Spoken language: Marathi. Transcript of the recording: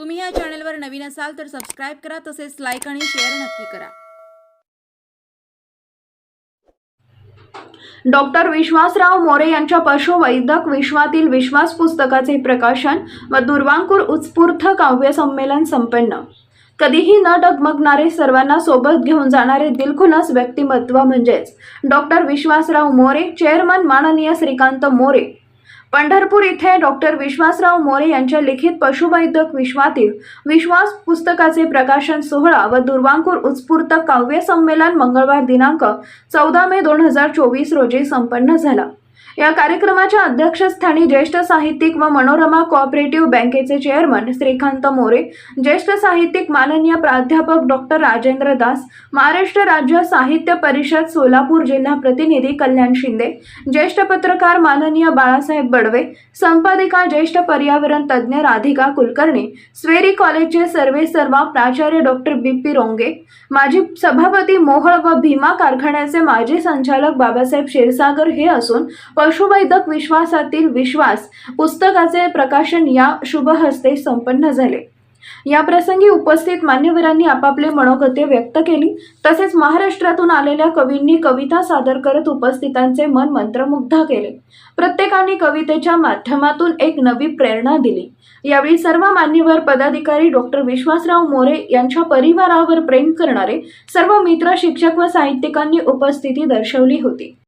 तुम्ही या चॅनलवर नवीन असाल तर सबस्क्राईब करा तसेच लाईक आणि शेअर नक्की करा. डॉक्टर विश्वासराव मोरे यांच्या पशुवैद्यक विश्वातील विश्वास पुस्तकाचे प्रकाशन व दुर्वांकूर उत्स्फूर्त काव्य संमेलन संपन्न. कधीही न डगमगणारे सर्वांना सोबत घेऊन जाणारे दिलखुलास व्यक्तिमत्व म्हणजेच डॉक्टर विश्वासराव मोरे चेअरमन माननीय श्रीकांत मोरे. पंढरपूर इथे डॉक्टर विश्वासराव मोरे यांच्या लिखित पशुवैद्यक विश्वातील विश्वास पुस्तकाचे प्रकाशन सोहळा व दुर्वांकूर उत्स्फूर्त काव्य संमेलन मंगळवार दिनांक चौदा मे दोन हजार चोवीस रोजी संपन्न झाला. या कार्यक्रमाच्या अध्यक्षस्थानी ज्येष्ठ साहित्यिक व मनोरमा कोऑपरेटिव्ह बँकेचे चेअरमन श्रीकांत मोरे ज्येष्ठ साहित्यिक माननीय प्राध्यापक डॉक्टर राजेंद्र दास महाराष्ट्र राज्य साहित्य परिषद सोलापूर जिल्हा प्रतिनिधी कल्याण शिंदे ज्येष्ठ पत्रकार माननीय बाळासाहेब बडवे संपादिका ज्येष्ठ पर्यावरण तज्ज्ञ राधिका कुलकर्णी स्वेरी कॉलेजचे सर्वे सर्वा प्राचार्य डॉक्टर बी पी रोंगे माजी सभापती मोहळ व भीमा कारखान्याचे माजी संचालक बाबासाहेब क्षीरसागर हे असून पशुवैद्यक विश्वासातील विश्वास पुस्तकाचे प्रकाशन या शुभ हस्ते संपन्न झाले. या प्रसंगी उपस्थित मान्यवरांनी आपापले मनोगते व्यक्त केली. तसेच महाराष्ट्रातून आलेल्या कवींनी कविता सादर करत उपस्थितांचे मन मंत्रमुग्ध केले. प्रत्येकाने कवितेच्या माध्यमातून एक नवी प्रेरणा दिली. यावेळी सर्व मान्यवर पदाधिकारी डॉक्टर विश्वासराव मोरे यांच्या परिवारावर प्रेम करणारे सर्व मित्र शिक्षक व साहित्यिकांनी उपस्थिती दर्शवली होती.